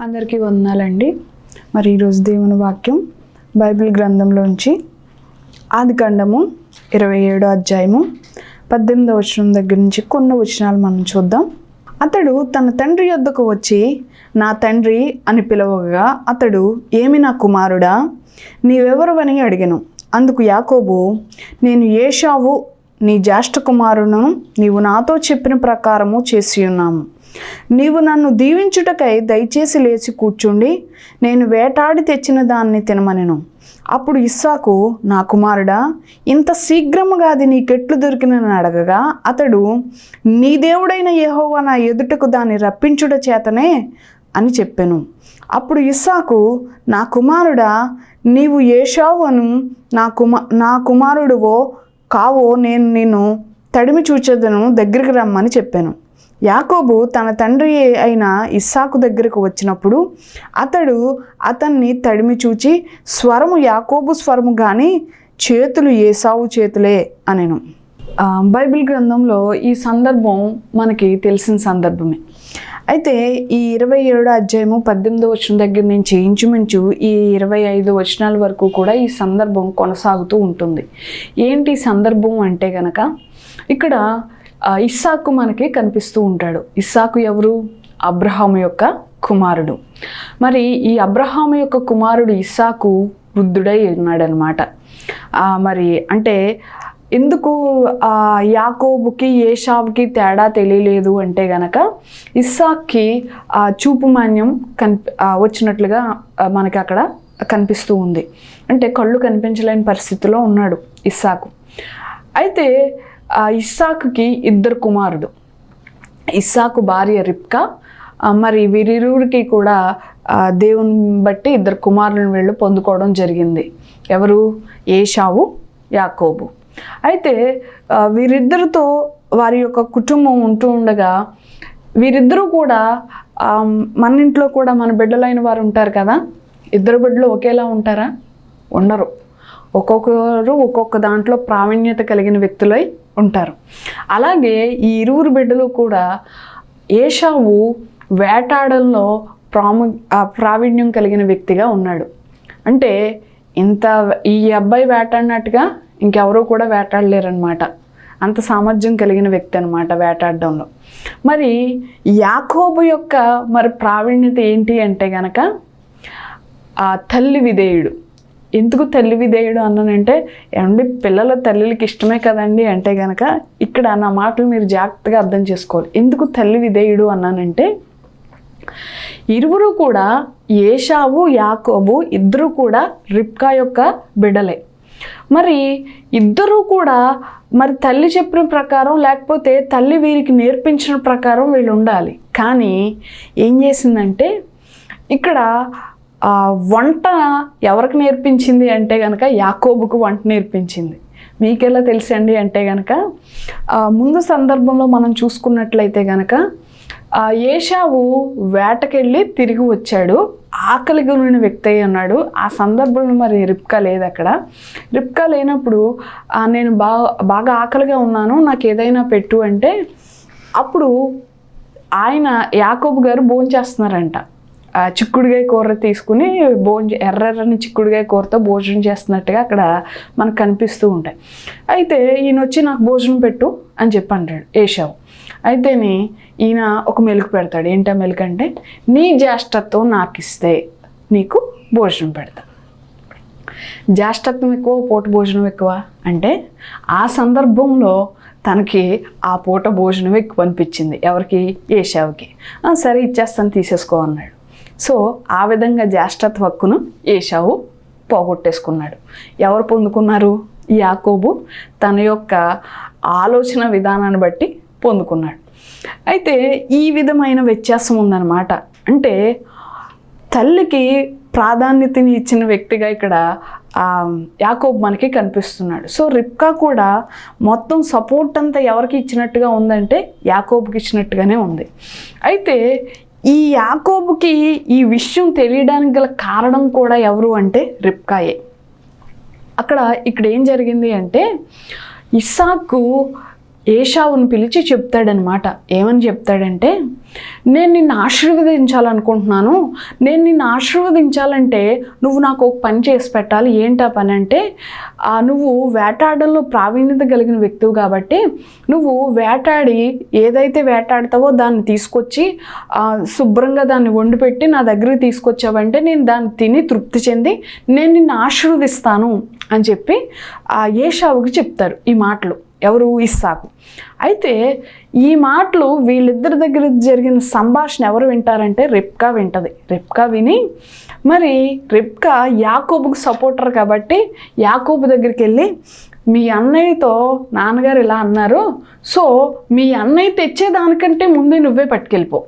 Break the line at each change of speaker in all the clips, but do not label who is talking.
అందరికీ వందనాలండి. మరి ఈరోజు దేవుని వాక్యం బైబిల్ గ్రంథంలోంచి ఆది కాండము ఇరవై ఏడో అధ్యాయము పద్దెనిమిదో వచనం దగ్గర నుంచి కొన్ని వచనాలు మనం చూద్దాం. అతడు తన తండ్రి యొద్దకు వచ్చి నా తండ్రి అని పిలవగా అతడు ఏమి నా కుమారుడా? నీవెవరువని అడిగాను. అందుకు యాకోబు నేను ఏషావు నీ జ్యేష్ఠ కుమారును నీవు నాతో చెప్పిన ప్రకారము చేసి ఉన్నాము. నీవు నన్ను దీవించుటకై దయచేసి లేచి కూర్చుండి నేను వేటాడి తెచ్చిన దాన్ని తినమనెను. అప్పుడు ఇస్సాకు నా కుమారుడా ఇంత శీఘ్రముగా అది నీకెట్లు దొరికినని అడగగా అతడు నీ దేవుడైన యహోవా నా ఎదుటకు దాన్ని రప్పించుట చేతనే అని చెప్పాను. అప్పుడు ఇస్సాకు నా కుమారుడా నీవు ఏషావును నా కుమా నా కుమారుడువో కావో నేను నిన్ను తడిమి చూచేదను దగ్గరికి రమ్మని చెప్పాను. యాకోబు తన తండ్రి అయిన ఇస్సాకు దగ్గరకు వచ్చినప్పుడు అతడు అతన్ని తడిమి చూచి స్వరము యాకోబు స్వరము కానీ చేతులు ఏసావు చేతులే అనెను. బైబిల్ గ్రంథంలో ఈ సందర్భం మనకి తెలిసిన సందర్భమే. అయితే ఈ ఇరవై ఏడో అధ్యాయము పద్దెనిమిదో వచనం దగ్గర నుంచి ఇంచుమించు ఈ ఇరవై ఐదు వచనాల వరకు కూడా ఈ సందర్భం కొనసాగుతూ ఉంటుంది. ఏంటి ఈ సందర్భం అంటే గనక ఇక్కడ ఇస్సాకు మనకి కనిపిస్తూ ఉంటాడు. ఇస్సాకు ఎవరు? అబ్రహాము యొక్క కుమారుడు. మరి ఈ అబ్రహాము యొక్క కుమారుడు ఇస్సాకు వృద్ధుడై ఉన్నాడనమాట. మరి అంటే ఎందుకు ఆ యాకోబుకి ఏషాబ్కి తేడా తెలియలేదు అంటే గనక ఇస్సాక్కి ఆ చూపు మాన్యం కనిపి వచ్చినట్లుగా మనకి అక్కడ కనిపిస్తూ ఉంది. అంటే కళ్ళు కనిపించలేని పరిస్థితిలో ఉన్నాడు ఇస్సాకు. అయితే ఇస్సాకుకి ఇద్దరు కుమారుడు ఇస్సాకు భార్య రిప్కా మరి వీరిరువురికి కూడా దేవుని బట్టి ఇద్దరు కుమారులను వీళ్ళు పొందుకోవడం జరిగింది. ఎవరు? ఏషావు యాకోబు. అయితే వీరిద్దరితో వారి యొక్క కుటుంబం ఉంటూ ఉండగా వీరిద్దరూ కూడా మన ఇంట్లో కూడా మన బిడ్డలైన వారు ఉంటారు కదా? ఇద్దరు బిడ్డలు ఒకేలా ఉంటారా? ఉండరు. ఒక్కొక్కరు ఒక్కొక్క దాంట్లో ప్రావీణ్యత కలిగిన వ్యక్తులై ఉంటారు. అలాగే ఈ ఇరువురు బిడ్డలు కూడా ఏషావు వేటాడంలో ప్రాము ప్రావీణ్యం కలిగిన వ్యక్తిగా ఉన్నాడు. అంటే ఇంత ఈ అబ్బాయి వేటాడినట్టుగా ఇంకెవరూ కూడా వేటాడలేరనమాట అంత సామర్థ్యం కలిగిన వ్యక్తి అనమాట వేటాడడంలో. మరి యాకోబు యొక్క మరి ప్రావీణ్యత ఏంటి అంటే గనక ఆ తల్లి విధేయుడు. ఎందుకు తల్లి విధేయుడు అన్నానంటే ఏమండి పిల్లల తల్లికి ఇష్టమే కదండి అంటే కనుక ఇక్కడ నా మాటలు మీరు జాగ్రత్తగా అర్థం చేసుకోవాలి. ఎందుకు తల్లి విధేయుడు అన్నానంటే ఇరువురు కూడా ఏషావు యాకోబు ఇద్దరు కూడా రిప్కా యొక్క బిడలే మరి ఇద్దరూ కూడా మరి తల్లి చెప్పిన ప్రకారం లేకపోతే తల్లి వీరికి నేర్పించిన ప్రకారం వీళ్ళు ఉండాలి. కానీ ఏం చేసిందంటే ఇక్కడ వంట ఎవరికి నేర్పించింది అంటే కనుక యాకోబుకు వంట నేర్పించింది. మీకెలా తెలుసండి అంటే కనుక ముందు సందర్భంలో మనం చూసుకున్నట్లయితే కనుక ఏషావు వేటకెళ్ళి తిరిగి వచ్చాడు. ఆకలి గురిన వ్యక్తి అయి ఉన్నాడు. ఆ సందర్భంలో మరి రిప్కా లేదు అక్కడ. రిప్కా లేనప్పుడు నేను బాగా బాగా ఆకలిగా ఉన్నాను. నాకు ఏదైనా పెట్టు అంటే అప్పుడు ఆయన యాకోబు గారు భోంచేస్తున్నారంట. చిక్కుడుగాయ కూర తీసుకుని భోజనం ఎర్రెర్రని చిక్కుడుగాయ కూరతో భోజనం చేస్తున్నట్టుగా అక్కడ మనకు కనిపిస్తూ ఉంటాయి. అయితే ఈయన వచ్చి నాకు భోజనం పెట్టు అని చెప్పి అంటాడు ఏషావు అయితేనే ఈయన ఒక మెలుకు పెడతాడు. ఏంటా మెలుకు అంటే నీ జ్యేష్ఠత్వం నాకు ఇస్తే నీకు భోజనం పెడతా. జ్యేష్ఠత్వం ఎక్కువ పూట భోజనం ఎక్కువ అంటే ఆ సందర్భంలో తనకి ఆ పూట భోజనం ఎక్కువ అనిపించింది ఎవరికి? ఏషావుకి. సరే ఇచ్చేస్తాను తీసేసుకో అన్నాడు. సో ఆ విధంగా జ్యేష్ఠత్వ హక్కును ఏషావు పోగొట్టేసుకున్నాడు. ఎవరు పొందుకున్నారు? యాకోబు తన యొక్క ఆలోచన విధానాన్ని బట్టి పొందుకున్నాడు. అయితే ఈ విధమైన వ్యత్యాసం ఉందన్నమాట. అంటే తల్లికి ప్రాధాన్యతని ఇచ్చిన వ్యక్తిగా ఇక్కడ యాకోబ్ మనకి కనిపిస్తున్నాడు. సో రిప్కా కూడా మొత్తం సపోర్ట్ అంతా ఎవరికి ఇచ్చినట్టుగా ఉందంటే యాకోబుకి ఇచ్చినట్టుగానే ఉంది. అయితే ఈ యాకోబుకి ఈ విషయం తెలియడానికి గల కారణం కూడా ఎవరు అంటే రిప్కాయే అక్కడ ఇక్కడ ఏం జరిగింది అంటే ఇస్సాకు ఏషావును పిలిచి చెప్తాడనమాట ఏమని చెప్తాడంటే నేను నిన్ను ఆశీర్వదించాలనుకుంటున్నాను. నేను నిన్ను ఆశీర్వదించాలంటే నువ్వు నాకు ఒక పని చేసి పెట్టాలి. ఏంటా పని అంటే నువ్వు వేటాడంలో ప్రావీణ్యత కలిగిన వ్యక్తివు కాబట్టి నువ్వు వేటాడి ఏదైతే వేటాడతావో దాన్ని తీసుకొచ్చి శుభ్రంగా దాన్ని వండి పెట్టి నా దగ్గరికి తీసుకొచ్చావంటే నేను దాన్ని తిని తృప్తి చెంది నేను నిన్ను ఆశీర్వదిస్తాను అని చెప్పి ఆ ఏషావుకి చెప్తారు ఈ మాటలు. ఎవరు ఇస్సాకు అయితే ఈ మాటలు వీళ్ళిద్దరి దగ్గర జరిగిన సంభాషణ ఎవరు వింటారంటే రిప్కా వింటది. రిప్కా విని మరి రిప్కా యాకోబుకు సపోర్టర్ కాబట్టి యాకోబు దగ్గరికి వెళ్ళి మీ అన్నయ్యతో నాన్నగారు ఇలా అన్నారు సో మీ అన్నయ్య తెచ్చేదానికంటే ముందే నువ్వే పట్టుకెళ్ళిపో.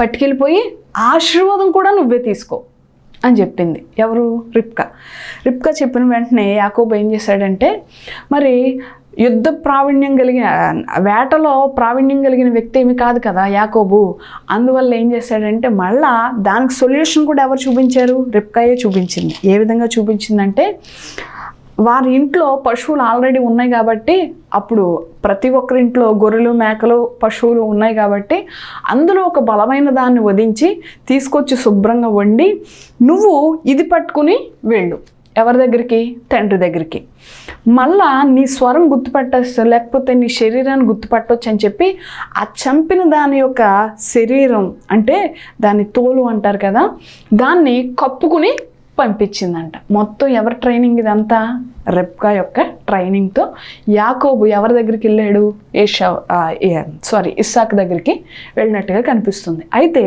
పట్టుకెళ్ళిపోయి ఆశీర్వాదం కూడా నువ్వే తీసుకో అని చెప్పింది. ఎవరు? రిప్కా రిప్కా చెప్పిన వెంటనే యాకోబ్ ఏం చేశాడంటే మరి యుద్ధ ప్రావీణ్యం కలిగిన వేటలో ప్రావీణ్యం కలిగిన వ్యక్తి ఏమి కాదు కదా యాకోబు. అందువల్ల ఏం చేశాడంటే మళ్ళా దానికి సొల్యూషన్ కూడా ఎవరు చూపించారు? రిప్కాయే చూపించింది. ఏ విధంగా చూపించిందంటే వారి ఇంట్లో పశువులు ఆల్రెడీ ఉన్నాయి కాబట్టి అప్పుడు ప్రతి ఒక్కరి ఇంట్లో గొర్రెలు మేకలు పశువులు ఉన్నాయి కాబట్టి అందులో ఒక బలమైన దాన్ని వధించి తీసుకొచ్చి శుభ్రంగా వండి నువ్వు ఇది పట్టుకుని వెళ్ళు. ఎవరి దగ్గరికి? తండ్రి దగ్గరికి. మళ్ళా నీ స్వరం గుర్తుపట్టచ్చు? లేకపోతే నీ శరీరాన్ని గుర్తుపట్టవచ్చు అని చెప్పి ఆ చంపిన దాని యొక్క శరీరం అంటే దాని తోలు అంటారు కదా దాన్ని కప్పుకుని పంపించిందంట. మొత్తం ఎవరి ట్రైనింగ్ ఇదంతా? రెప్కా యొక్క ట్రైనింగ్తో యాకోబు ఎవరి దగ్గరికి వెళ్ళాడు? ఏషా సారీ ఇస్సాక్ దగ్గరికి వెళ్ళినట్టుగా కనిపిస్తుంది. అయితే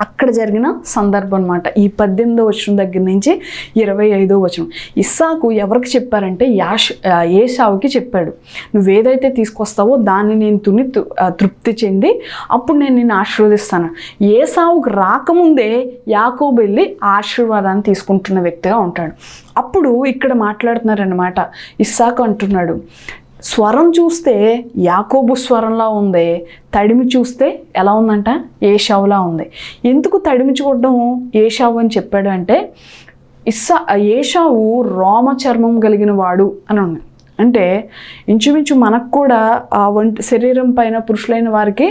అక్కడ జరిగిన సందర్భం అనమాట ఈ పద్దెనిమిదో వచనం దగ్గర నుంచి ఇరవై ఐదో వచనం. ఇస్సాకు ఎవరికి చెప్పారంటే యాష్ ఏషావుకి చెప్పాడు. నువ్వేదైతే తీసుకొస్తావో దాన్ని నేను తుని తృ- తృప్తి చెంది అప్పుడు నేను నిన్ను ఆశీర్వదిస్తాను. ఏసావుకు రాకముందే యాకోబు వెళ్ళి ఆశీర్వాదాన్ని తీసుకుంటున్న వ్యక్తిగా ఉంటాడు. అప్పుడు ఇక్కడ మాట్లాడుతున్నారనమాట ఇస్సాకు అంటున్నాడు స్వరం చూస్తే యాకోబు స్వరంలా ఉంది తడిమి చూస్తే ఎలా ఉందంట? ఏషావులా ఉంది. ఎందుకు తడిమి చూడడం ఏషావు అని చెప్పాడు అంటే ఇస్సా ఏషావు రోమ చర్మం కలిగిన వాడు అని ఉంది. అంటే ఇంచుమించు మనకు కూడా ఆ వంట శరీరం పైన పురుషులైన వారికి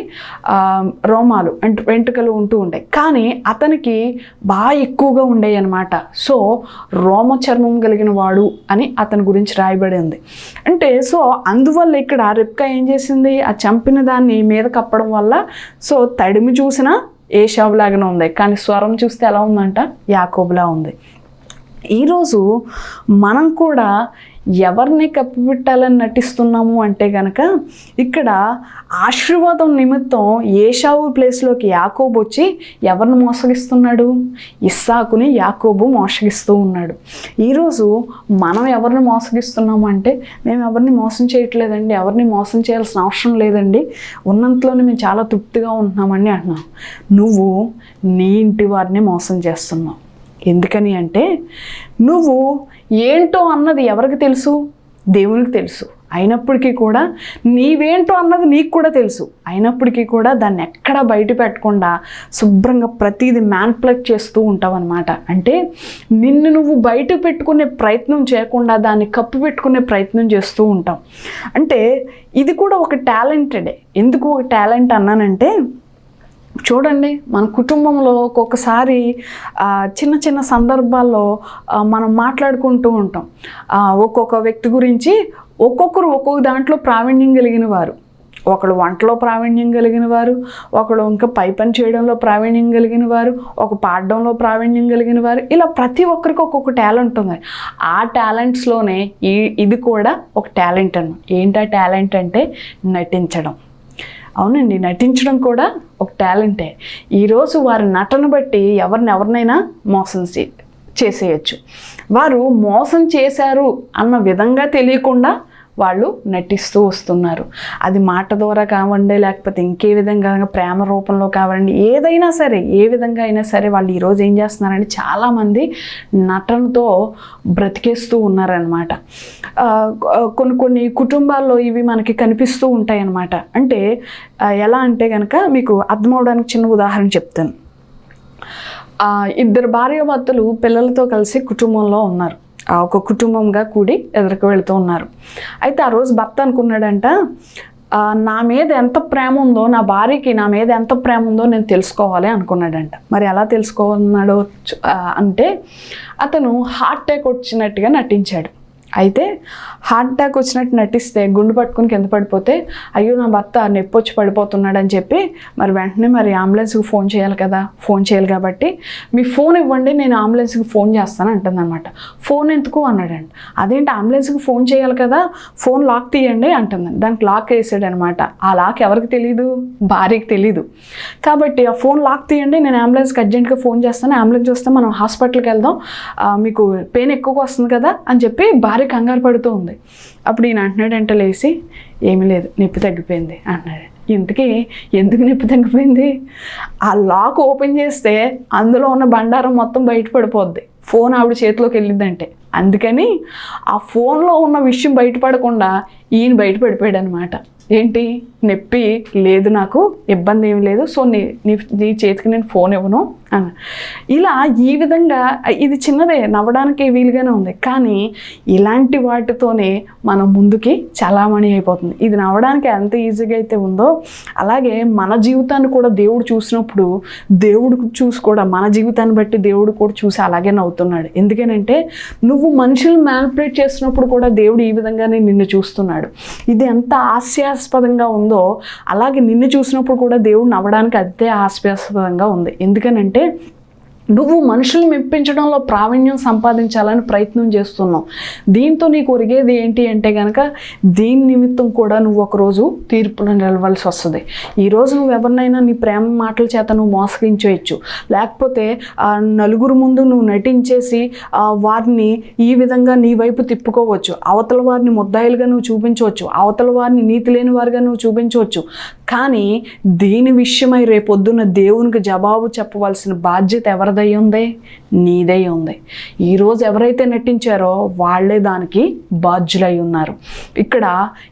రోమాలు అంటే వెంట్రుకలు ఉంటూ ఉంటాయి. కానీ అతనికి బాగా ఎక్కువగా ఉండేవి అనమాట సో రోమ చర్మం కలిగిన వాడు అని అతని గురించి రాయబడి ఉంది అంటే సో అందువల్ల ఇక్కడ రెప్కా ఏం చేసింది? ఆ చంపిన దాన్ని మీద కప్పడం వల్ల సో తడిమి చూసినా ఏ ఉంది. కానీ స్వరం చూస్తే ఎలా ఉందంట? యాకోబులా ఉంది. ఈరోజు మనం కూడా ఎవరిని కప్పిపెట్టాలని నటిస్తున్నాము అంటే కనుక ఇక్కడ ఆశీర్వాదం నిమిత్తం ఏషావు ప్లేస్లోకి యాకోబు వచ్చి ఎవరిని మోసగిస్తున్నాడు? ఇస్సాకుని యాకోబు మోసగిస్తూ ఉన్నాడు. ఈరోజు మనం ఎవరిని మోసగిస్తున్నాము అంటే మేము ఎవరిని మోసం చేయట్లేదండి ఎవరిని మోసం చేయాల్సిన అవసరం లేదండి. ఉన్నంతలోనే మేము చాలా తృప్తిగా ఉంటున్నామని అంటున్నాం. నువ్వు నీ ఇంటి వారిని మోసం చేస్తున్నావు. ఎందుకని అంటే నువ్వు ఏంటో అన్నది ఎవరికి తెలుసు? దేవునికి తెలుసు. అయినప్పటికీ కూడా నీవేంటో అన్నది నీకు కూడా తెలుసు. అయినప్పటికీ కూడా దాన్ని ఎక్కడ బయట పెట్టకుండా శుభ్రంగా ప్రతిదీ మ్యాన్ప్లెక్ట్ చేస్తూ ఉంటావు అనమాట అంటే నిన్ను నువ్వు బయట పెట్టుకునే ప్రయత్నం చేయకుండా దాన్ని కప్పు పెట్టుకునే ప్రయత్నం చేస్తూ ఉంటాం. అంటే ఇది కూడా ఒక టాలెంటెడే. ఎందుకు ఒక టాలెంట్ అన్నానంటే చూడండి మన కుటుంబంలో ఒక్కొక్కసారి చిన్న చిన్న సందర్భాల్లో మనం మాట్లాడుకుంటూ ఉంటాం. ఒక్కొక్క వ్యక్తి గురించి ఒక్కొక్కరు ఒక్కొక్క దాంట్లో ప్రావీణ్యం కలిగిన వారు. ఒకడు వంటలో ప్రావీణ్యం కలిగిన వారు ఒకడు ఇంకా పై పని చేయడంలో ప్రావీణ్యం కలిగిన వారు ఒక పాడడంలో ప్రావీణ్యం కలిగిన వారు. ఇలా ప్రతి ఒక్కరికి ఒక్కొక్క టాలెంట్ ఉంది. ఆ టాలెంట్స్లోనే ఈ ఇది కూడా ఒక టాలెంట్ అన్న ఏంటా టాలెంట్ అంటే నటించడం. అవునండి నటించడం కూడా ఒక టాలెంటే. ఈరోజు వారి నటన బట్టి ఎవరిని ఎవరినైనా మోసం చే- చేసేయచ్చు. వారు మోసం చేశారు అన్న విధంగా తెలియకుండా వాళ్ళు నటిస్తూ వస్తున్నారు. అది మాట ద్వారా కావండి లేకపోతే ఇంకే విధంగా ప్రేమ రూపంలో కావండి ఏదైనా సరే ఏ విధంగా అయినా సరే వాళ్ళు ఈరోజు ఏం చేస్తున్నారంటే చాలామంది నటనతో బ్రతికేస్తూ ఉన్నారనమాట కొన్ని కొన్ని కుటుంబాల్లో ఇవి మనకి కనిపిస్తూ ఉంటాయి అన్నమాట అంటే ఎలా అంటే కనుక మీకు అర్థమవడానికి చిన్న ఉదాహరణ చెప్తాను. ఇద్దరు భార్యాభర్తలు పిల్లలతో కలిసి కుటుంబంలో ఉన్నారు. ఒక కుటుంబంగా కూడి ఎదురుకు వెళుతూ ఉన్నారు. అయితే ఆ రోజు భర్త అనుకున్నాడంట నా మీద ఎంత ప్రేమ ఉందో నా భార్యకి నా మీద ఎంత ప్రేమ ఉందో నేను తెలుసుకోవాలి అనుకున్నాడంట. మరి ఎలా తెలుసుకున్నాడో అంటే అతను హార్ట్ అటాక్ వచ్చినట్టుగా నటించాడు. అయితే హార్ట్ అటాక్ వచ్చినట్టు నటిస్తే గుండు పట్టుకుని కింద పడిపోతే అయ్యో నా భర్త నొప్పి వచ్చి పడిపోతున్నాడు అని చెప్పి మరి వెంటనే మరి అంబులెన్స్కి ఫోన్ చేయాలి కదా ఫోన్ చేయాలి కాబట్టి మీ ఫోన్ ఇవ్వండి నేను అంబులెన్స్కి ఫోన్ చేస్తాను అంటుందన్నమాట. ఫోన్ ఎందుకు అన్నాడండి అదేంటి అంబులెన్స్కి ఫోన్ చేయాలి కదా ఫోన్ లాక్ తీయండి అంటుందండి దానికి లాక్ వేసాడు అనమాట ఆ లాక్ ఎవరికి తెలియదు భార్యకి తెలీదు. కాబట్టి ఆ ఫోన్ లాక్ తీయండి నేను అంబులెన్స్కి అర్జెంట్గా ఫోన్ చేస్తాను అంబులెన్స్ వస్తే మనం హాస్పిటల్కి వెళ్దాం మీకు పెయిన్ ఎక్కువగా వస్తుంది కదా అని చెప్పి భార్య కంగారు పడుతూ ఉంది. అప్పుడు ఈయన అంటున్నాడంటే లేచి? ఏమీ లేదు నొప్పి తగ్గిపోయింది అంటున్నాడు. ఇంతకీ ఎందుకు నొప్పి తగ్గిపోయింది? ఆ లాక్ ఓపెన్ చేస్తే అందులో ఉన్న బండారం మొత్తం బయటపడిపోద్ది ఫోన్ ఆవిడ చేతిలోకి వెళ్ళిందంటే. అందుకని ఆ ఫోన్లో ఉన్న విషయం బయటపడకుండా ఈయన బయటపడిపోయాడు అనమాట ఏంటి? నొప్పి లేదు నాకు ఇబ్బంది ఏమి లేదు. సో నీ నీ నీ చేతికి నేను ఫోన్ ఇవ్వను అని ఇలా ఈ విధంగా ఇది చిన్నదే నవ్వడానికి వీలుగానే ఉంది. కానీ ఇలాంటి వాటితోనే మనం ముందుకి చలామణి అయిపోతుంది. ఇది నవ్వడానికి ఎంత ఈజీగా అయితే ఉందో అలాగే మన జీవితాన్ని కూడా దేవుడు చూసినప్పుడు దేవుడు చూసి కూడా మన జీవితాన్ని బట్టి దేవుడు కూడా చూసి అలాగే నవ్వుతున్నాడు. ఎందుకనంటే నువ్వు మనుషులు మ్యానిపులేట్ చేసినప్పుడు కూడా దేవుడు ఈ విధంగానే నిన్ను చూస్తున్నాడు. ఇది ఎంత హాస్యాస్పదంగా ఉందో అలాగే నిన్ను చూసినప్పుడు కూడా దేవుడు నవ్వడానికి అంతే హాస్యాస్పదంగా ఉంది. ఎందుకనంటే నువ్వు మనుషులు మెప్పించడంలో ప్రావీణ్యం సంపాదించాలని ప్రయత్నం చేస్తున్నావు. దీంతో నీకు ఒరిగేది ఏంటి అంటే కనుక దీని నిమిత్తం కూడా నువ్వు ఒకరోజు తీర్పులో నిలవలసి వస్తుంది. ఈరోజు నువ్వు ఎవరినైనా నీ ప్రేమ మాటల చేత నువ్వు మోసగించవచ్చు లేకపోతే ఆ, నలుగురు ముందు నువ్వు నటించేసి వారిని ఈ విధంగా నీ వైపు తిప్పుకోవచ్చు. అవతల వారిని ముద్దాయిలుగా నువ్వు చూపించవచ్చు. అవతల వారిని నీతి లేని వారిగా నువ్వు చూపించవచ్చు. కానీ దీని విషయమై రేపొద్దున దేవునికి జవాబు చెప్పవలసిన బాధ్యత ఎవరిదై ఉంది నీదై ఉంది ఈరోజు ఎవరైతే నటించారో వాళ్ళే దానికి బాధ్యులై ఉన్నారు ఇక్కడ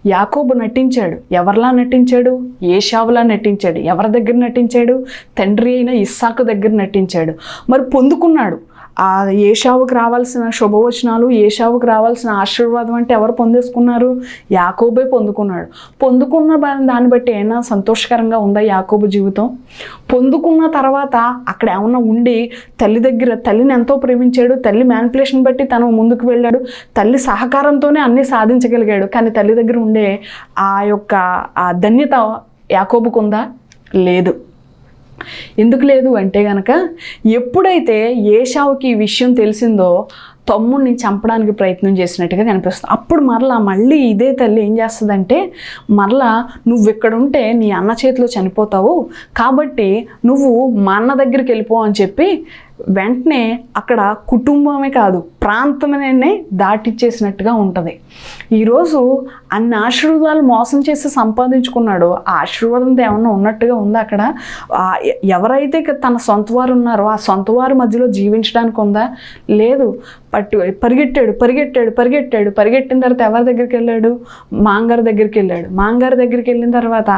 యాకోబు నటించాడు. ఎవరిలా నటించాడు? ఏషావులా నటించాడు. ఎవరి దగ్గర నటించాడు? తండ్రి అయిన ఇస్సాకు దగ్గర నటించాడు. మరి పొందుకున్నాడు. ఆ ఏషావుకు రావాల్సిన శుభవచనాలు ఏషావుకు రావాల్సిన ఆశీర్వాదం అంటే ఎవరు పొందేసుకున్నారు? యాకోబే పొందుకున్నాడు. పొందుకున్న దాన్ని బట్టి ఏమైనా సంతోషకరంగా ఉందా యాకోబు జీవితం? పొందుకున్న తర్వాత అక్కడ ఏమన్నా ఉండి తల్లి దగ్గర తల్లిని ఎంతో ప్రేమించాడు తల్లి మ్యానిపులేషన్ బట్టి తను ముందుకు వెళ్ళాడు తల్లి సహకారంతోనే అన్నీ సాధించగలిగాడు కానీ తల్లి దగ్గర ఉండే ఆ యొక్క ఆ ధన్యత యాకోబుకుందా? లేదు. ఎందుకు లేదు అంటే గనక ఎప్పుడైతే ఏషావుకి ఈ విషయం తెలిసిందో తమ్ముడిని చంపడానికి ప్రయత్నం చేసినట్టుగా కనిపిస్తుంది. అప్పుడు మరలా మళ్ళీ ఇదే తల్లి ఏం చేస్తుందంటే మరలా నువ్వు ఇక్కడ ఉంటే నీ అన్న చేతిలో చనిపోతావు కాబట్టి నువ్వు మా అన్న దగ్గరికి వెళ్ళిపో అని చెప్పి వెంటనే అక్కడ కుటుంబమే కాదు ప్రాంతమనే దాటిచ్చేసినట్టుగా ఉంటుంది. ఈరోజు అన్ని ఆశీర్వాదాలు మోసం చేసి సంపాదించుకున్నాడో. ఆ ఆశీర్వాదం ఏమన్నా ఉన్నట్టుగా ఉందా అక్కడ? ఎవరైతే ఇక తన సొంత వారు ఉన్నారో ఆ సొంత వారి మధ్యలో జీవించడానికి ఉందా? లేదు. పట్టు పరిగెట్టాడు పరిగెట్టాడు పరిగెట్టాడు. పరిగెట్టిన తర్వాత ఎవరి దగ్గరికి వెళ్ళాడు? మాంగారి దగ్గరికి వెళ్ళాడు. మాంగారి దగ్గరికి వెళ్ళిన తర్వాత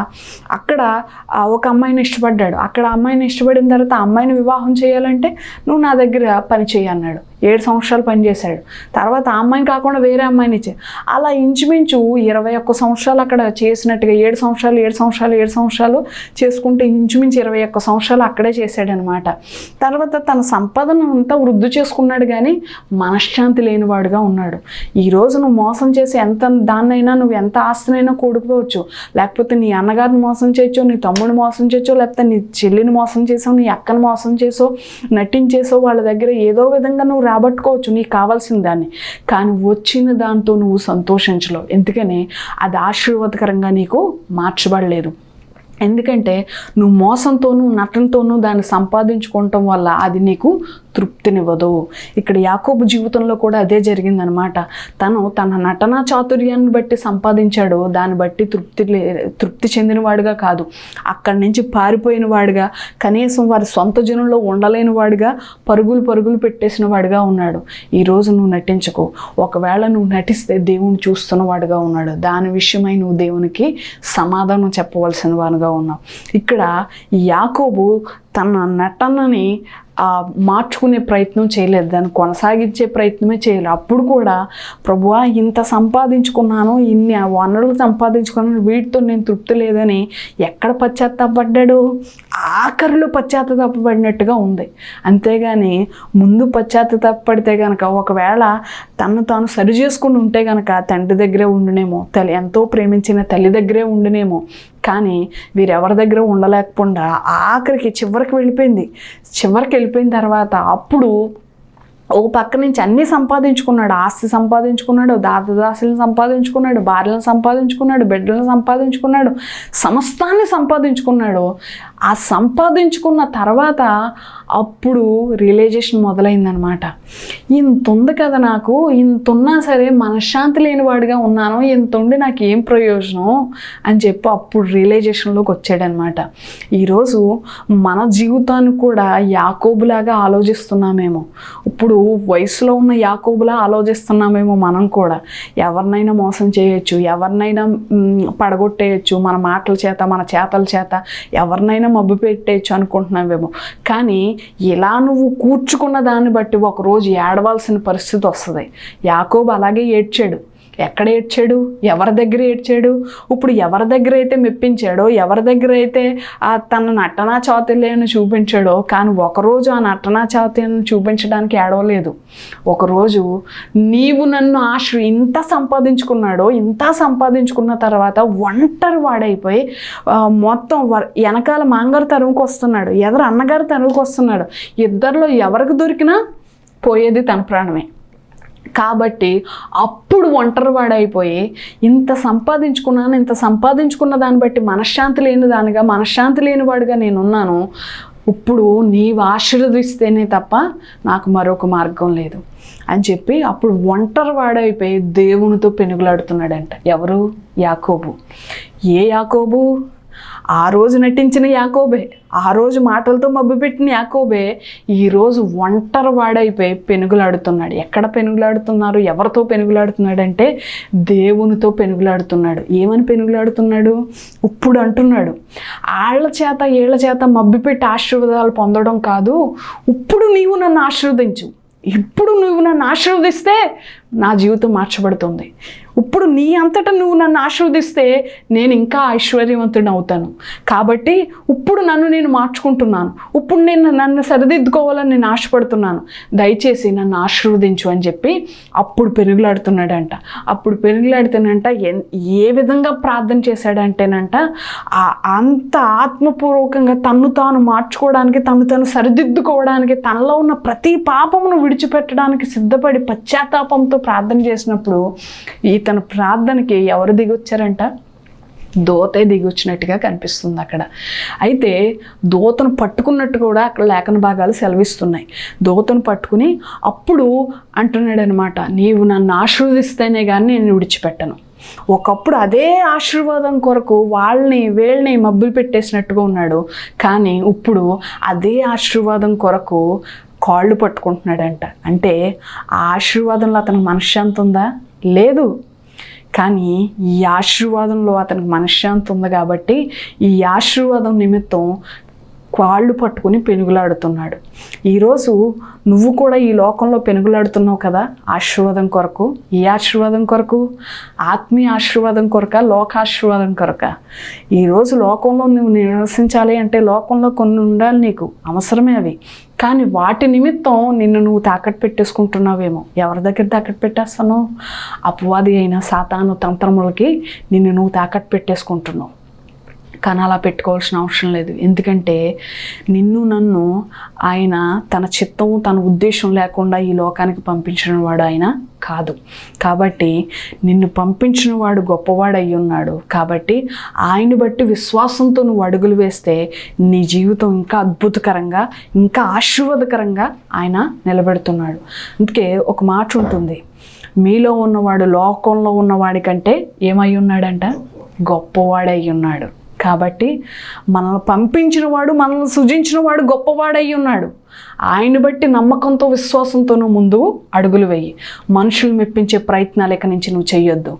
అక్కడ ఒక అమ్మాయిని ఇష్టపడ్డాడు. అక్కడ అమ్మాయిని ఇష్టపడిన తర్వాత అమ్మాయిని వివాహం చేయాలంటే నువ్వు నా దగ్గర పని చేయి అన్నాడు. ఏడు సంవత్సరాలు పనిచేశాడు తర్వాత ఆ అమ్మాయిని కాకుండా వేరే అమ్మాయిని ఇచ్చే. అలా ఇంచుమించు ఇరవై ఒక్క సంవత్సరాలు అక్కడ చేసినట్టుగా ఏడు సంవత్సరాలు ఏడు సంవత్సరాలు ఏడు సంవత్సరాలు చేసుకుంటే ఇంచుమించు ఇరవై ఒక్క సంవత్సరాలు అక్కడే చేశాడనమాట. తర్వాత తన సంపదను అంతా వృద్ధి చేసుకున్నాడు కానీ మనశ్శాంతి లేనివాడుగా ఉన్నాడు. ఈరోజు నువ్వు మోసం చేసి ఎంత దాన్నైనా నువ్వు ఎంత ఆస్తినైనా కూడుకోవచ్చు. లేకపోతే నీ అన్నగారిని మోసం చేయొచ్చు నీ తమ్ముడిని మోసం చేయొచ్చు లేకపోతే నీ చెల్లిని మోసం చేసావు నీ అక్కను మోసం చేసో నటించేసో వాళ్ళ దగ్గర ఏదో విధంగా నువ్వు రాబట్టుకోవచ్చు నీకు కావాల్సిన దాన్ని. కానీ వచ్చిన దాంతో నువ్వు సంతోషించలేవు. ఎందుకని? అది ఆశీర్వాదకరంగా నీకు మార్చబడలేదు. ఎందుకంటే నువ్వు మోసంతోనూ నటనతోనూ దాన్ని సంపాదించుకోవటం వల్ల అది నీకు తృప్తినివ్వదు. ఇక్కడ యాకోబు జీవితంలో కూడా అదే జరిగిందనమాట. తను తన నటనా చాతుర్యాన్ని బట్టి సంపాదించాడు. దాన్ని బట్టి తృప్తి లే తృప్తి చెందినవాడుగా కాదు. అక్కడి నుంచి పారిపోయిన వాడుగా కనీసం వారి సొంత జనంలో ఉండలేని వాడిగా పరుగులు పరుగులు పెట్టేసిన వాడిగా ఉన్నాడు. ఈరోజు నువ్వు నటించకు. ఒకవేళ నువ్వు నటిస్తే దేవుని చూస్తున్న వాడుగా ఉన్నాడు. దాని విషయమై నువ్వు దేవునికి సమాధానం చెప్పవలసిన వాడుగా ఉన్నావు. ఇక్కడ యాకోబు తన నటనని మార్చుకునే ప్రయత్నం చేయలేదు. దాన్ని కొనసాగించే ప్రయత్నమే చేయలేదు. అప్పుడు కూడా ప్రభువా ఇంత సంపాదించుకున్నాను ఇన్ని వనరులు సంపాదించుకున్నాను వీటితో నేను తృప్తి లేదని ఎక్కడ పశ్చాత్తాపడ్డాడు? ఆఖరిలో పశ్చాత్తాపడినట్టుగా ఉంది. అంతేగాని ముందు పశ్చాత్తాపడితే కనుక ఒకవేళ తను తాను సరి చేసుకుని ఉంటే కనుక తండ్రి దగ్గరే ఉండునేమో తల్లి ఎంతో ప్రేమించిన తల్లి దగ్గరే ఉండునేమో కానీ వీరెవరి దగ్గర ఉండలేకపోకుండా ఆఖరికి చివరికి వెళ్ళిపోయింది. చివరికి వెళ్ళిపోయిన తర్వాత అప్పుడు ఓ పక్క నుంచి అన్నీ సంపాదించుకున్నాడు ఆస్తి సంపాదించుకున్నాడు దాతదాసులను సంపాదించుకున్నాడు భార్యలను సంపాదించుకున్నాడు బిడ్డలను సంపాదించుకున్నాడు సమస్తాన్ని సంపాదించుకున్నాడు. ఆ సంపాదించుకున్న తర్వాత అప్పుడు రియలైజేషన్ మొదలైందనమాట ఇంత ఉంది కదా నాకు ఇంత ఉన్నా సరే మనశ్శాంతి లేనివాడిగా ఉన్నాను ఇంత ఉండి నాకు ఏం ప్రయోజనం అని చెప్పి అప్పుడు రియలైజేషన్లోకి వచ్చాడనమాట ఈరోజు మన జీవితాన్ని కూడా యాకోబులాగా ఆలోచిస్తున్నామేమో. ఇప్పుడు వయసులో ఉన్న యాకోబులా ఆలోచిస్తున్నామేమో మనం కూడా. ఎవరినైనా మోసం చేయొచ్చు ఎవరినైనా పడగొట్టేయచ్చు మన మాటల చేత మన చేతల చేత ఎవరినైనా మబ్బు పెట్టేయచ్చు అనుకుంటున్నామేమో కానీ ఇలా నువ్వు కూర్చుకున్న దాన్ని బట్టి ఒకరోజు ఏడవలసిన పరిస్థితి వస్తుంది. యాకోబు అలాగే ఏడ్చాడు. ఎక్కడ ఏడ్చాడు? ఎవరి దగ్గర ఏడ్చాడు? ఇప్పుడు ఎవరి దగ్గర అయితే మెప్పించాడో ఎవరి దగ్గర అయితే ఆ తన నటనా చాతుల్యాన్ని చూపించాడో కానీ ఒకరోజు ఆ నటనా చాతుల్యాన్ని చూపించడానికి ఏడవలేదు. ఒకరోజు నీవు నన్ను ఆశ్ర ఇంత సంపాదించుకున్నాడో ఇంత సంపాదించుకున్న తర్వాత ఒంటరి వాడైపోయి మొత్తం వెనకాల మాంగారు తరువుకు వస్తున్నాడు ఎదరు అన్నగారు తరువుకు వస్తున్నాడు. ఇద్దరిలో ఎవరికి దొరికినా పోయేది తన ప్రాణమే. కాబట్టి అప్పుడు ఒంటరి వాడైపోయి ఇంత సంపాదించుకున్నాను ఇంత సంపాదించుకున్న దాన్ని బట్టి మనశ్శాంతి లేని దానిగా మనశ్శాంతి లేని వాడిగా నేనున్నాను. ఇప్పుడు నీవు ఆశీర్వదిస్తేనే తప్ప నాకు మరొక మార్గం లేదు అని చెప్పి అప్పుడు ఒంటరి వాడైపోయి దేవునితో పెనుగులాడుతున్నాడంట. ఎవరు? యాకోబు. ఏ యాకోబు? ఆ రోజు నటించిన యాకోబే ఆ రోజు మాటలతో మభ్యపెట్టిన యాకోబే ఈరోజు ఒంటరి వాడైపోయి పెనుగులాడుతున్నాడు. ఎక్కడ పెనుగులాడుతున్నారు? ఎవరితో పెనుగులాడుతున్నాడు అంటే దేవునితో పెనుగులాడుతున్నాడు. ఏమని పెనుగులాడుతున్నాడు? ఇప్పుడు అంటున్నాడు. ఆళ్ళ చేత ఏళ్ళ చేత మభ్యపెట్టి ఆశీర్వాదాలు పొందడం కాదు ఇప్పుడు నీవు నన్ను ఆశీర్వదించు. ఇప్పుడు నువ్వు నన్ను ఆశీర్వదిస్తే నా జీవితం మార్చబడుతుంది. ఇప్పుడు నీ అంతటా నువ్వు నన్ను ఆశీర్వదిస్తే నేను ఇంకా ఐశ్వర్యవంతుడిని అవుతాను. కాబట్టి ఇప్పుడు నన్ను నేను మార్చుకుంటున్నాను. ఇప్పుడు నేను నన్ను సరిదిద్దుకోవాలని నేను ఆశపడుతున్నాను. దయచేసి నన్ను ఆశీర్వదించు అని చెప్పి అప్పుడు పెనుగులాడుతున్నాడంట. అప్పుడు పెనుగులాడుతానంట ఎన్- ఏ విధంగా ప్రార్థన చేశాడంటేనంట అంత ఆత్మపూర్వకంగా తన్ను తాను మార్చుకోవడానికి తను తను సరిదిద్దుకోవడానికి తనలో ఉన్న ప్రతి పాపమును విడిచిపెట్టడానికి సిద్ధపడి పశ్చాత్తాపంతో ప్రార్థన చేసినప్పుడు తన ప్రార్థనకి ఎవరు దిగొచ్చారంట? దోతే దిగొచ్చినట్టుగా కనిపిస్తుంది అక్కడ. అయితే దోతను పట్టుకున్నట్టు కూడా అక్కడ లేఖన భాగాలు సెలవిస్తున్నాయి. దోతను పట్టుకుని అప్పుడు అంటున్నాడు అనమాట నీవు నన్ను ఆశీర్వదిస్తేనే కానీ నేను విడిచిపెట్టను. ఒకప్పుడు అదే ఆశీర్వాదం కొరకు వాళ్ళని వీళ్ళని మబ్బులు పెట్టేసినట్టుగా ఉన్నాడు. కానీ ఇప్పుడు అదే ఆశీర్వాదం కొరకు కాళ్ళు పట్టుకుంటున్నాడంట. అంటే ఆ ఆశీర్వాదంలో అతనికి మనశ్శాంతి ఉందా? లేదు. కానీ ఈ ఆశీర్వాదంలో అతనికి మనశ్శాంతి ఉంది కాబట్టి ఈ ఆశీర్వాదం నిమిత్తం కాళ్ళు పట్టుకుని పెనుగులాడుతున్నాడు. ఈరోజు నువ్వు కూడా ఈ లోకంలో పెనుగులాడుతున్నావు కదా? ఆశీర్వాదం కొరకు. ఏ ఆశీర్వాదం కొరకు? ఆత్మీయ ఆశీర్వాదం కొరక లోక ఆశీర్వాదం కొరక. ఈరోజు లోకంలో నువ్వు నివసించాలి అంటే లోకంలో కొన్ని ఉండాలి నీకు. అవసరమే అవి. కానీ వాటి నిమిత్తం నిన్ను నువ్వు తాకట్టు పెట్టేసుకుంటున్నావేమో. ఎవరి దగ్గర తాకట్టు పెట్టేస్తాను? అపవాది అయిన సాతాను తంత్రములకి నిన్ను నువ్వు తాకట్టు పెట్టేసుకుంటున్నావు. కానీ అలా పెట్టుకోవాల్సిన అవసరం లేదు. ఎందుకంటే నిన్ను నన్ను ఆయన తన చిత్తం తన ఉద్దేశం లేకుండా ఈ లోకానికి పంపించిన వాడు ఆయన కాదు. కాబట్టి నిన్ను పంపించిన వాడు గొప్పవాడై ఉన్నాడు. కాబట్టి ఆయన బట్టి విశ్వాసంతో నువ్వు అడుగులు వేస్తే నీ జీవితం ఇంకా అద్భుతకరంగా ఇంకా ఆశీర్వాదకరంగా ఆయన నిలబెడుతున్నాడు. అందుకే ఒక మాట ఉంటుంది. మీలో ఉన్నవాడు లోకంలో ఉన్నవాడి కంటే ఏమై ఉన్నాడంట? గొప్పవాడై ఉన్నాడు. కాబట్టి మనల్ని పంపించిన వాడు మనల్ని సృజించిన వాడు గొప్పవాడై ఉన్నాడు. ఆయన బట్టి నమ్మకంతో విశ్వాసంతోనూ ముందు అడుగులు వేయి. మనుషులు మెప్పించే ప్రయత్నాలు ఇక నుంచి నువ్వు చేయొద్దు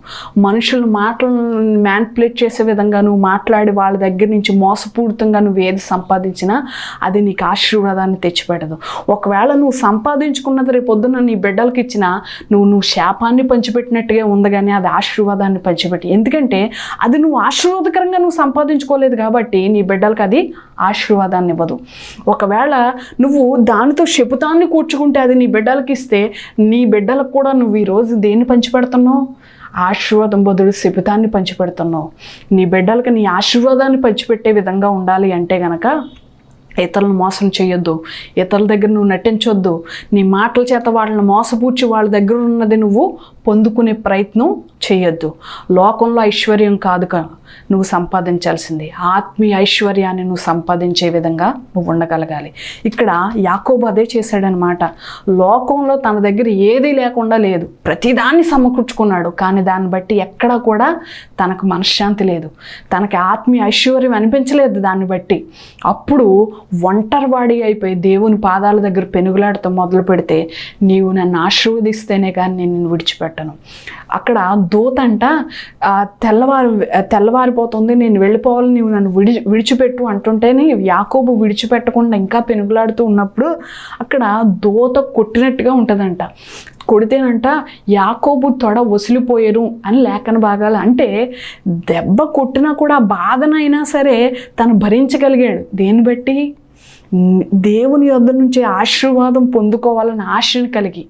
మనుషులు మాటలను మ్యాన్పులేట్ చేసే విధంగా నువ్వు మాట్లాడి వాళ్ళ దగ్గర నుంచి మోసపూరితంగా నువ్వు ఏది సంపాదించినా అది నీకు ఆశీర్వాదాన్ని తెచ్చిపెట్టదు. ఒకవేళ నువ్వు సంపాదించుకున్నది రేపు పొద్దున్న నీ బిడ్డలకి ఇచ్చినా నువ్వు నువ్వు శాపాన్ని పంచిపెట్టినట్టుగా ఉంది కానీ అది ఆశీర్వాదాన్ని పంచిపెట్టి. ఎందుకంటే అది నువ్వు ఆశీర్వాదకరంగా నువ్వు సంపాదించుకోలేదు కాబట్టి నీ బిడ్డలకు అది ఆశీర్వాదాన్ని ఇవ్వదు. ఒకవేళ నువ్వు దానితో శపుతాన్ని కూర్చుకుంటే అది నీ బిడ్డలకి ఇస్తే నీ బిడ్డలకు కూడా నువ్వు ఈరోజు దేన్ని పంచిపెడుతున్నావు? ఆశీర్వాదం బదులు శపితాన్ని పంచిపెడుతున్నావు. నీ బిడ్డలకి నీ ఆశీర్వాదాన్ని పంచిపెట్టే విధంగా ఉండాలి అంటే గనక ఇతరులను మోసం చేయొద్దు. ఇతరుల దగ్గర నువ్వు నటించొద్దు. నీ మాటల చేత వాళ్ళని మోసపూడ్చి వాళ్ళ దగ్గర ఉన్నది నువ్వు పొందుకునే ప్రయత్నం చేయొద్దు. లోకంలో ఐశ్వర్యం కాదు నువ్వు సంపాదించాల్సింది. ఆత్మీయ ఐశ్వర్యాన్ని నువ్వు సంపాదించే విధంగా నువ్వు ఉండగలగాలి. ఇక్కడ యాకోబు అదే చేశాడనమాట. లోకంలో తన దగ్గర ఏదీ లేకుండా లేదు. ప్రతిదాన్ని సమకూర్చుకున్నాడు. కానీ దాన్ని బట్టి ఎక్కడా కూడా తనకు మనశ్శాంతి లేదు. తనకి ఆత్మీయ ఐశ్వర్యం అనిపించలేదు దాన్ని బట్టి. అప్పుడు ఒంటరివాడి అయిపోయి దేవుని పాదాల దగ్గర పెనుగులాడుతూ మొదలు పెడితే నీవు నన్ను ఆశీర్వదిస్తేనే కానీ నేను విడిచిపెట్టను. అక్కడ దూతంట అంట తెల్లవారు తెల్లవారిపోతుంది నేను వెళ్ళిపోవాలి నువ్వు నన్ను విడి విడిచిపెట్టు అంటుంటేనే యాకోబు విడిచిపెట్టకుండా ఇంకా పెనుగులాడుతూ ఉన్నప్పుడు అక్కడ దూత కొట్టినట్టుగా ఉంటుందంట. కొడితేనంట యాకోబు తొడ వసిలిపోయారు అని లేఖన భాగాలు. అంటే దెబ్బ కొట్టినా కూడా బాధనైనా సరే తను భరించగలిగాడు. దేన్ని బట్టి? దేవుని యొద్ద నుంచి ఆశీర్వాదం పొందుకోవాలని ఆశను కలిగి.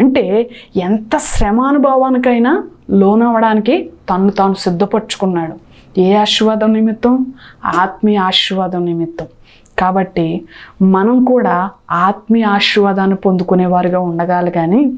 అంటే ఎంత శ్రమానుభవానికైనా లోనవ్వడానికి తను తాను సిద్ధపరచుకున్నాడు. ఏ ఆశీర్వాదం నిమిత్తం? ఆత్మీయ ఆశీర్వాదం నిమిత్తం. కాబట్టి మనం కూడా ఆత్మీయ ఆశీర్వాదాన్ని పొందుకునేవారుగా ఉండగాలి కానీ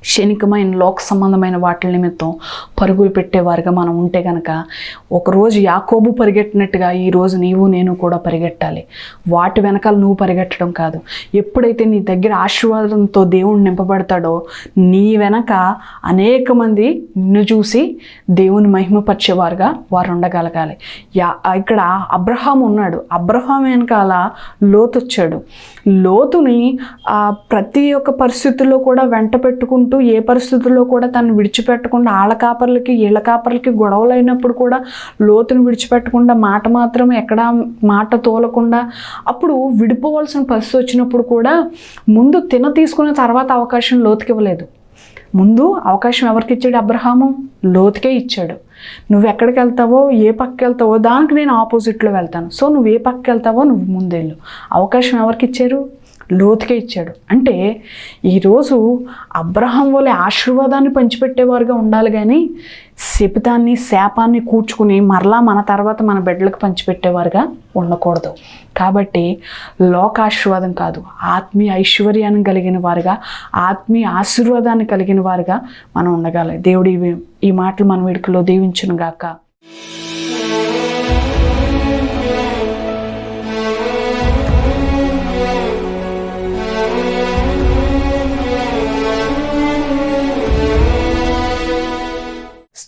క్షణికమైన లోక సంబంధమైన వాటి నిమిత్తం పరుగులు పెట్టేవారుగా మనం ఉంటే కనుక ఒకరోజు యాకోబు పరిగెట్టినట్టుగా ఈరోజు నీవు నేను కూడా పరిగెట్టాలి. వాటి వెనకాల నువ్వు పరిగెట్టడం కాదు. ఎప్పుడైతే నీ దగ్గర ఆశీర్వాదంతో దేవుడు నింపబడతాడో నీ వెనక అనేక మంది నిన్ను చూసి దేవుని మహిమపరిచేవారుగా వారు ఉండగలగాలి. యా ఇక్కడ అబ్రహాం ఉన్నాడు. అబ్రహాం వెనకాల లోతు వచ్చాడు. లోతుని ఆ, ప్రతి ఒక్క పరిస్థితుల్లో కూడా వెంట పెట్టుకుంటూ ఏ పరిస్థితుల్లో కూడా తను విడిచిపెట్టకుండా ఆళ్ళ కాపర్లకి ఈళ్ళ కాపర్లకి గొడవలు అయినప్పుడు కూడా లోతుని విడిచిపెట్టకుండా మాట మాత్రం ఎక్కడ మాట తోలకుండా అప్పుడు విడిపోవాల్సిన పరిస్థితి వచ్చినప్పుడు కూడా ముందు తిన తీసుకున్న తర్వాత అవకాశం లోతుకి ఇవ్వలేదు. ముందు అవకాశం ఎవరికి ఇచ్చాడు అబ్రహాము? లోతుకే ఇచ్చాడు. నువ్వు ఎక్కడికి వెళ్తావో ఏ పక్కకి వెళ్తావో దానికి నేను ఆపోజిట్లో వెళ్తాను. సో నువ్వు ఏ పక్కకి వెళ్తావో నువ్వు ముందేళ్ళు అవకాశం ఎవరికి ఇచ్చారు? లోతుకే ఇచ్చాడు. అంటే ఈరోజు అబ్రహం వలె ఆశీర్వాదాన్ని పంచిపెట్టేవారుగా ఉండాలి కానీ శపితాన్ని శాపాన్ని కూర్చుకుని మరలా మన తర్వాత మన బిడ్డలకు పంచిపెట్టేవారుగా ఉండకూడదు. కాబట్టి లోకాశీర్వాదం కాదు ఆత్మీయ ఐశ్వర్యాన్ని కలిగిన వారుగా ఆత్మీయ ఆశీర్వాదాన్ని కలిగిన వారుగా మనం ఉండగాలి. దేవుడి ఈ మాటలు మన వేడుకలో దీవించును గాక.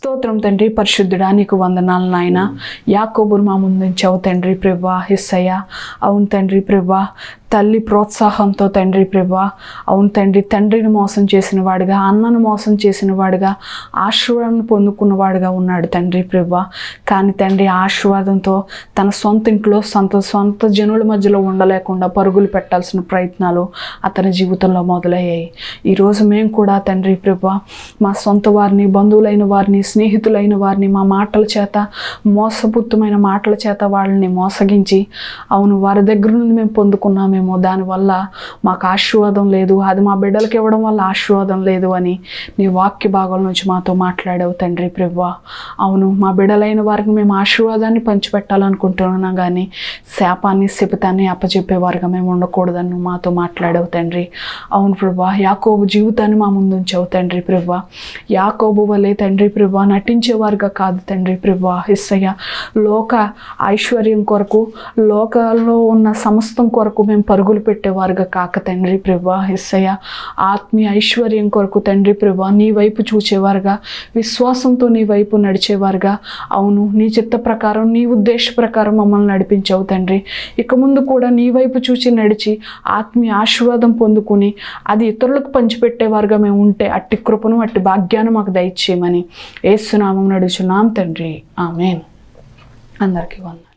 esto స్తోత్రం తండ్రి పరిశుద్ధుడా నీకు వందనాలు నాయన. యాకోబురు మా ముందుంచావు తండ్రి ప్రభా హిస్సయ్య అవును తండ్రి ప్రభా తల్లి ప్రోత్సాహంతో తండ్రి ప్రభా. అవును తండ్రి తండ్రిని మోసం చేసిన వాడుగా అన్నను మోసం చేసిన వాడుగా ఆశీర్వాదం పొందుకున్నవాడుగా ఉన్నాడు తండ్రి ప్రభా. కానీ తండ్రి ఆశీర్వాదంతో తన సొంత ఇంట్లో సొంత సొంత జనుల మధ్యలో ఉండలేకుండా పరుగులు పెట్టాల్సిన ప్రయత్నాలు అతని జీవితంలో మొదలయ్యాయి. ఈరోజు మేము కూడా తండ్రి ప్రభా మా సొంత వారిని బంధువులైన వారిని స్నేహితులైన వారిని మా మాటల చేత మోసపూరితమైన మాటల చేత వాళ్ళని మోసగించి అవును వారి దగ్గర నుండి మేము పొందుకున్నామేమో మేము దానివల్ల మాకు ఆశీర్వాదం లేదు అది మా బిడ్డలకి ఇవ్వడం వల్ల ఆశీర్వాదం లేదు అని నీ వాక్య భాగాల నుంచి మాతో మాట్లాడావు తండ్రి ప్రభా. అవును మా బిడ్డలైన వారికి మేము ఆశీర్వాదాన్ని పంచిపెట్టాలనుకుంటున్నాం కానీ శాపాన్ని శపితాన్ని అప్పచెప్పేవారుగా మేము ఉండకూడదని మాతో మాట్లాడావు తండ్రి. అవును ప్రభా యాకోబు జీవితాన్ని మా ముందుంచావు తండ్రి ప్రభా. యాకోబు వలె తండ్రి ప్రభా నటించేవారుగా కాదు తండ్రి ప్రభా హిస్సయ్య లోక ఐశ్వర్యం కొరకు లోకంలో ఉన్న సమస్తం కొరకు మేము పరుగులు పెట్టేవారుగా కాక తండ్రి ప్రభా హిస్సయ్య ఆత్మీయ ఐశ్వర్యం కొరకు తండ్రి ప్రభా నీ వైపు చూచేవారుగా విశ్వాసంతో నీ వైపు నడిచేవారుగా. అవును నీ చిత్త ప్రకారం నీ ఉద్దేశ ప్రకారం మమ్మల్ని నడిపించావు తండ్రి. ఇక ముందు కూడా నీ వైపు చూచి నడిచి ఆత్మీయ ఆశీర్వాదం పొందుకుని అది ఇతరులకు పంచిపెట్టేవారుగా మేము ఉంటే అట్టి కృపను అట్టి భాగ్యాన్ని మాకు దయచేయమని. ఏ ఏసునామం నడుచున్నాం తండ్రి. ఆమెన్. అందరికీ వంద